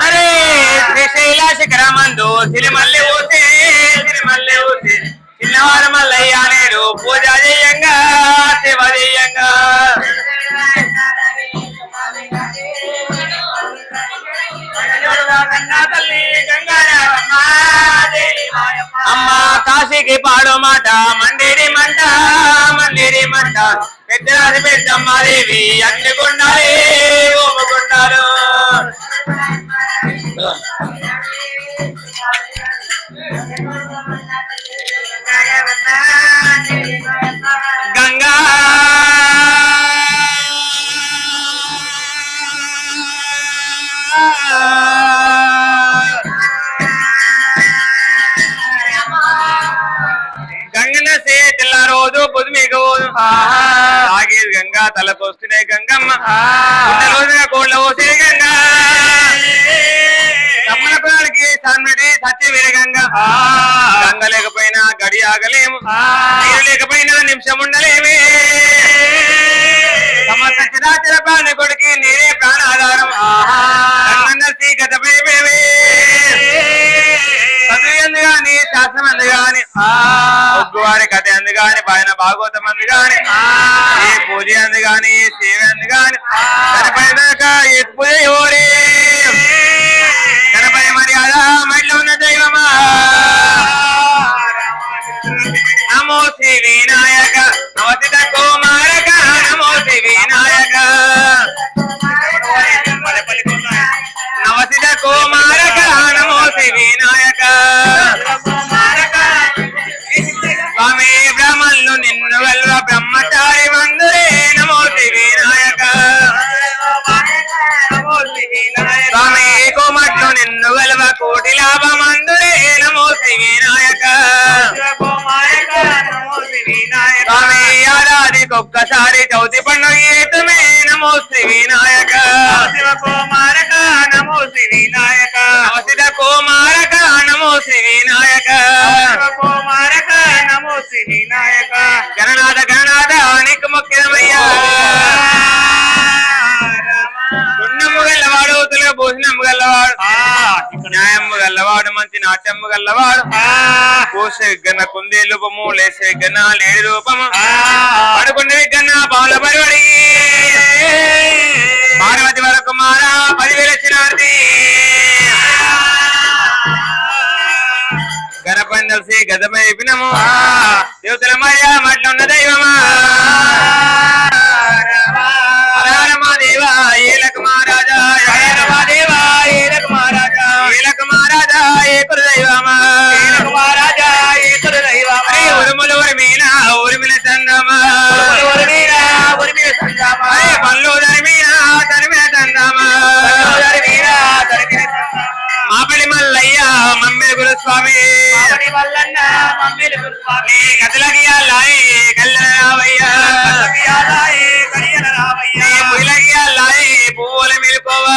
అరే శ్రీశైల శిఖరమందు సిరిమల్లె ఊసే సిరిమల్లె ఊసే. చిన్నవారు మల్లయ్య నేడు పూజ చేయంగా శివ చేయంగా. అమ్మా కాశీకి పాడు మాట మండిరి మంట. మండిరి మంట పెద్దరాజు పెద్దమ్మాదేవి అన్ని కొండాలి గంగా గంగా వస్తున్నాయి గంగమ్మ రోజుగా కోళ్ళ పోసే గంగా. తమ్ముల పిల్లలకి సన్నుడి సత్య గంగ. గంగ లేకపోయినా గడి ఆగలేము. నీరు లేకపోయినా నిమిషం ఉండలేమే. సమస్త చిరాచర ప్రాణ కొడికి నీరే ప్రాణాధారం. గంగన్నసి గతపై మేమే చదువు ఎందు గాని ఆ ఒగ్గువారి కథ ఎందు గాని పైన భాగవతం ఎందు గాని ఏ పూజ ఎందు గాని ఏ సేవ ఎందు గాని ఏ పూజ ఎవరి కనపడి మర్యాద మళ్ళీ కోటి లాభమందురే నమో శ్రీ వినాయక. స్వామి ఒక్కసారి చౌతి పండుగ ఏతమే నమో శ్రీ వినాయక. నమో శ్రీ వినాయక నవసిత కుమారక నమో శ్రీ వినాయక. కుమారక నమో శ్రీ వినాయక గణనాథ గణనాథ నీకు ముఖ్యమయ్యా. పుణ్యము గల్లవాడు తెలుగు భోజనము గల్లవాడు న్యాయము గల్లవాడు మంచి నాట్యము గల్లవాడు. కోసే గన్న కుందే రూపము లేసే గన్న లేడి రూపము. పడుకునే గన్న బావుల పరిబడి పార్వతి వరకు మారా పదివేల చిన్నారి గణపని తెలిసి గదమై వినము దేవతల మాయ మట్లున్న దైవమా. దేవా ఏలక మహారాజా ఉరిమీన చందమా పళ్ళు తరిమిన తరిమిన చందమా మాపడి మల్లయ్య మమ్మిలి గురుస్వామి. నీ కథలకి అల్లాయి కళ్ళ రావయ్యా. పులకి అల్లాయి పువ్వుల మెలుకోవా.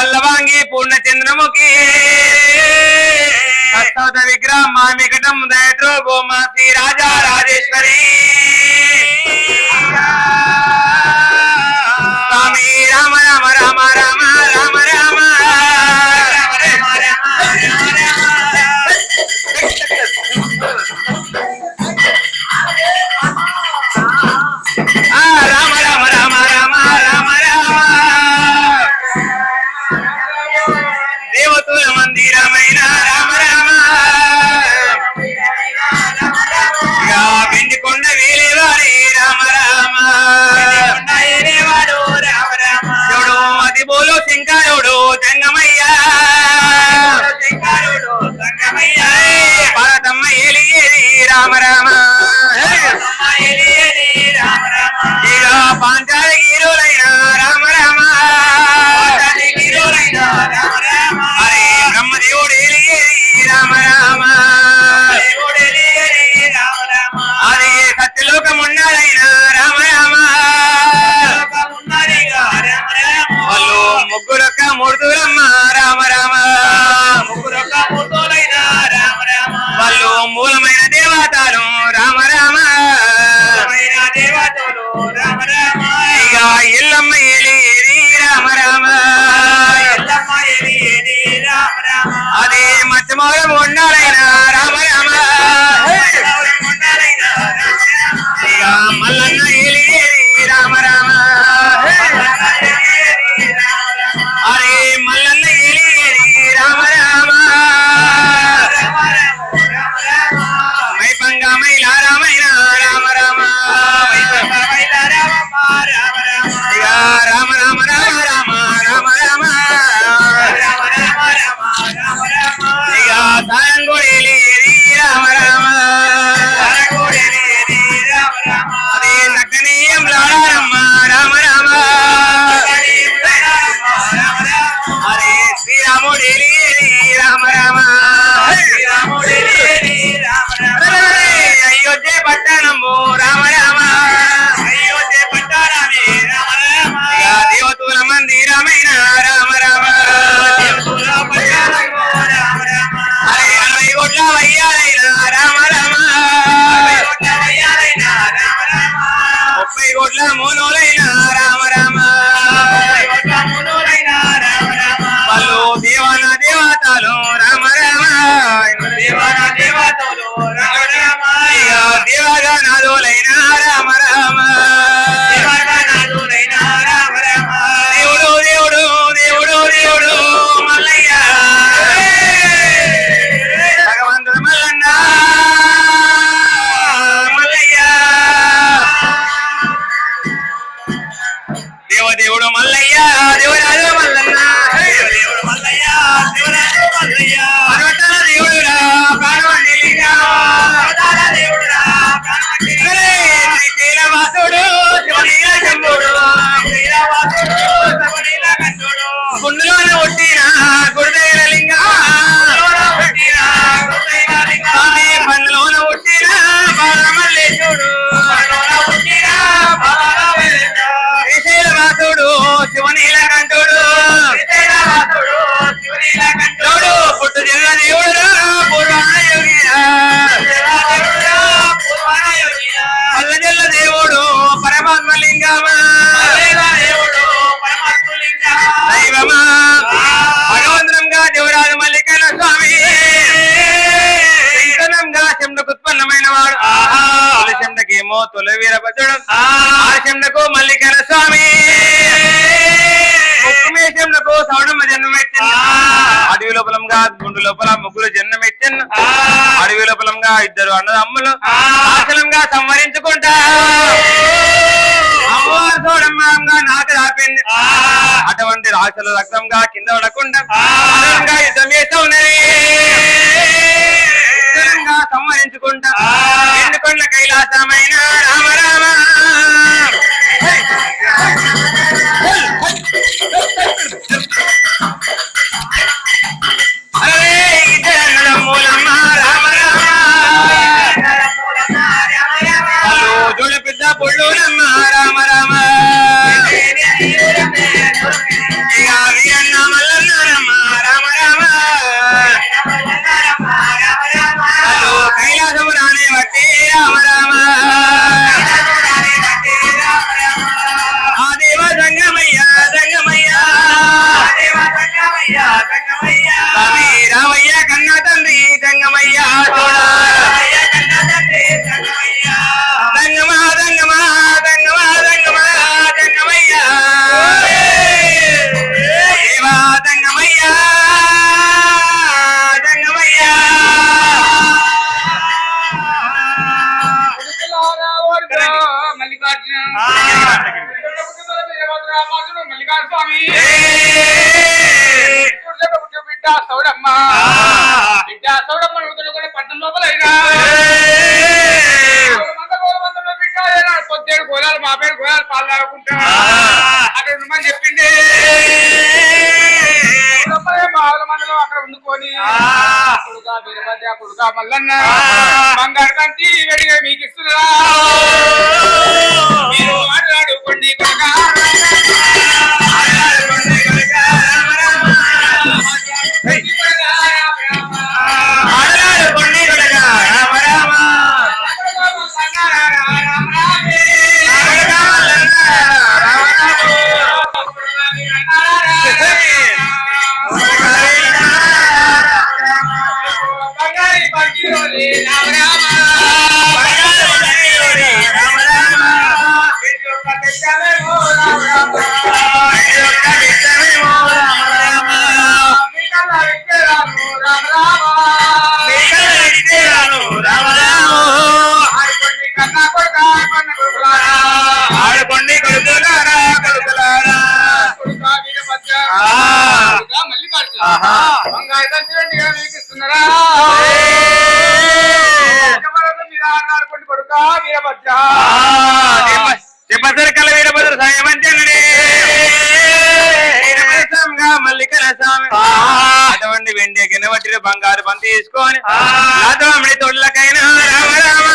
పల్లవాంగి పూర్ణచంద్రముఖి విగ్రహం మా మిగటం దయత్రో గోమా శ్రీ రాజా రాజేశ్వరి. Amara, Amara, అడవి లోపలంగా గుండు లోపల ముగ్గురు జన్మమెత్తిన్ అడవి లోపలంగా ఇద్దరు అన్నదమ్ములు ఆశలంగా సంహరించుకుంటా నాకు రాపింది అటువంటి రాశుల రక్తంగా కింద పడకుండా యుద్ధం చేస్తూ ఉన్నది సంహరించుకుంటా ఎందుకొండ కైలాసమైన రామ సౌడమ్మా స్వామి. వెండి గిన్నె బంగారు పని తీసుకొని రామ రామ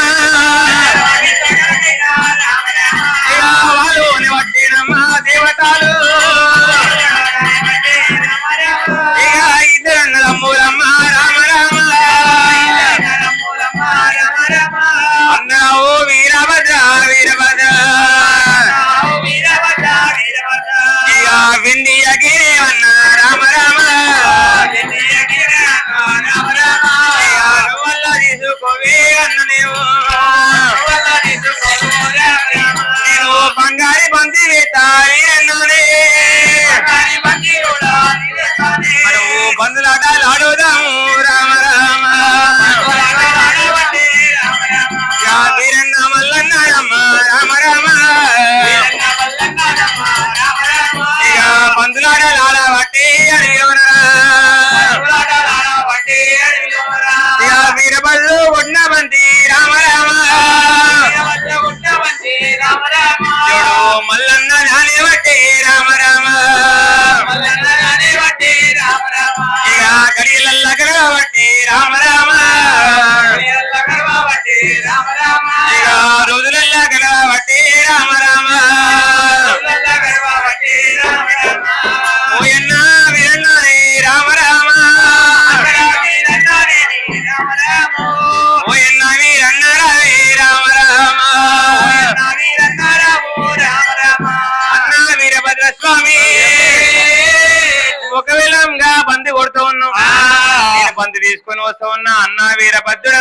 వస్తూ ఉన్న అన్నా వీరభద్ర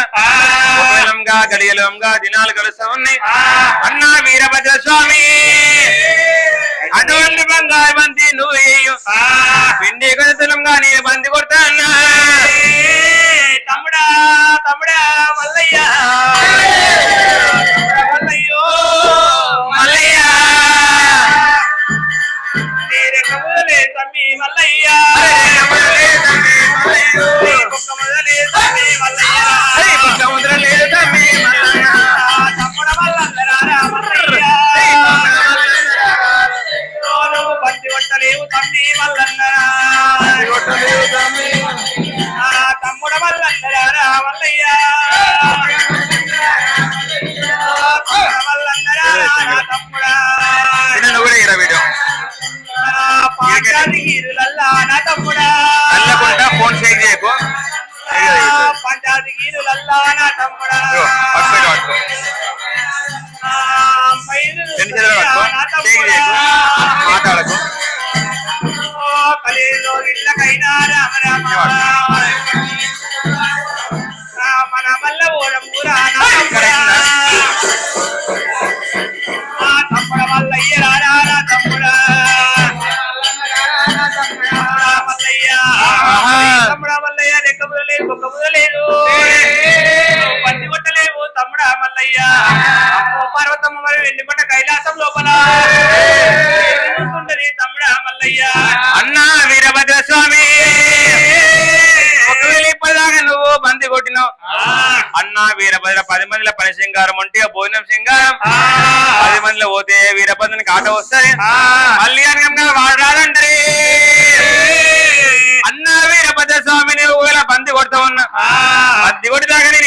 గడియలంగా దినాలు కలుస్తూ ఉన్నాయి. అన్నా వీరభద్ర స్వామి.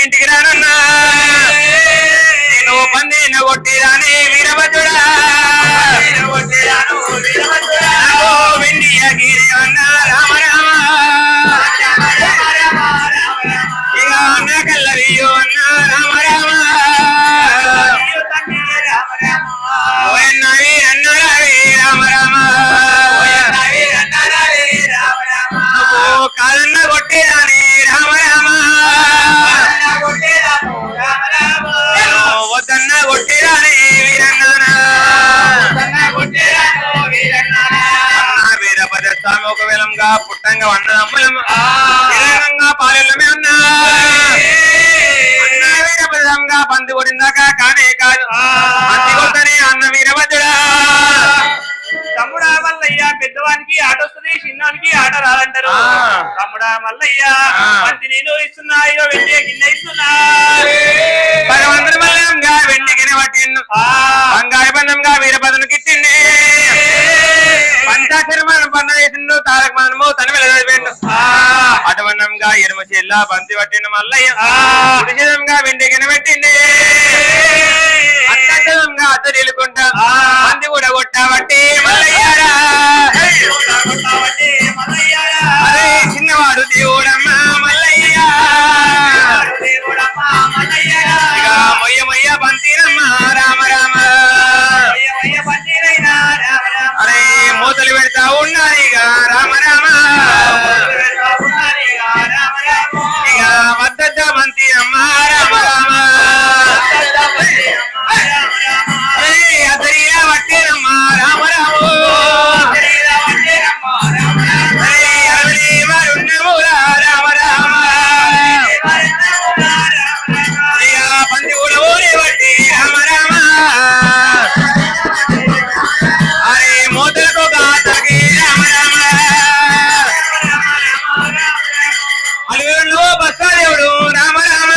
ఇంటికి రానన్నా. నేను పందిన కొట్టిరాని వీరభద్రుడా. వెండి అగిరి అన్నా. తమ్ముడా మల్లయ్య మంచి నేను ఇస్తున్నా ఇగో వెండి గిన్నె ఇస్తున్నా వెండి గిన్నె పట్టిండు. బంగారు బంధంగా వీరభద్రుని కిట్టిండి పంచాశర్మను బంధ చేసిండు తారక మనము తన వెళ్ళబెట్టు అటవన్నంగా ఎరుమ చెల్ల బంతి పట్టిండు మల్లయ్య. నందు బస్తాదేవుడు రామ రామ.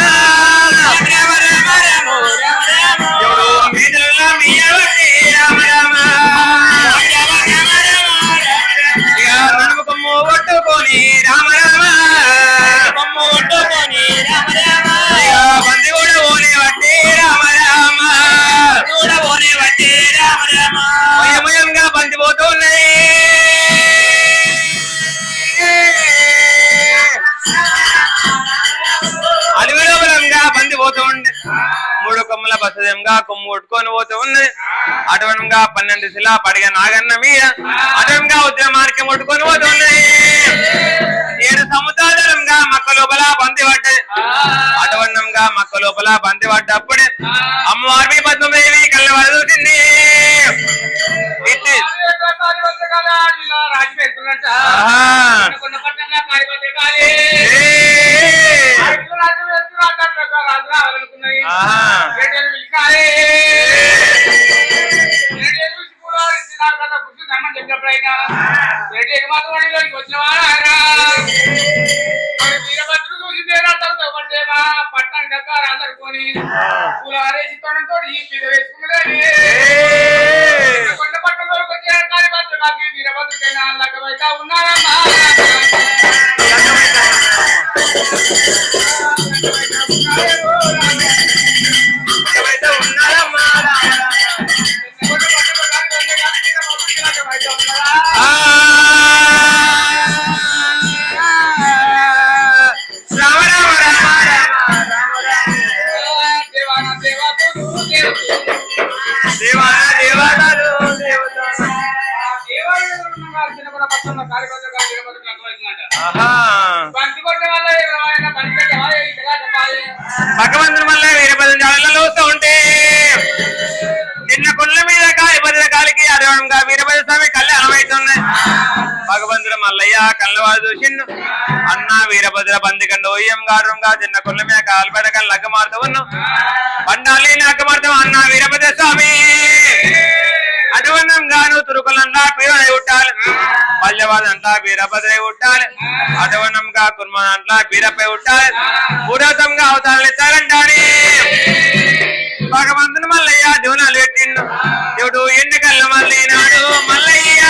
రామ రామ రామ రామ ఎవడు మీదల్లా మీయవటి రామ రామ. ఇక మనకు బొమ్మ పట్టుకొని రామ రామ. బొమ్మ పట్టుకొని రామ రామ. ఇక బంది కూడా పోతున్నాయి అష్టదేంగా కొమ్ము కొట్టుకొని పోతూ ఉంది అటువనంగా పన్నెండు శిలా పడిగ నాగన్న మీద. అటువంగా ఉద్యమ మార్గం కొట్టుకొని పోతూ ఏడు సముదారంగా మక్క లోపల బంతి పడ్డది. అటువన్నంగా మక్క లోపల బంతి పడ్డప్పుడే అమ్మవారి పద్మదేవి కళ్ళ వదులుతుంది రాజు పెడుతున్నట్టు Ahora me బందికండు ఓయ్యం గారుగా చిన్న కొండల మీద కాలి భద్ర కళ్ళు లగ్గ మారుతూ ఉన్నాం. బండాలి లగ్గ మారుతాం అన్న వీరభద్ర స్వామి. అటువంటిగాను తురుకులంతా పీరై ఉట్టాలి. పల్లెవాదంతా వీరభద్రై ఉట్టాలి. అటువన్నంగా కుర్మదంతా బీరపై ఉట్టాలి. పూరతంగా అవతారాలు ఇస్తారంటారు. భగవంతుని మల్లయ్య దేవునాలు పెట్టిండు. దేవుడు ఎన్నికల్లో మళ్ళీ నాడు మల్లయ్య.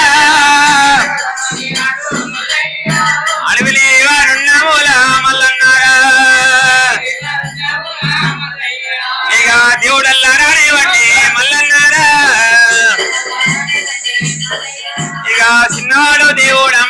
దేవుడల్లా రానివ్వండి మల్లన్నారా? ఇక చిన్నాడు దేవుడు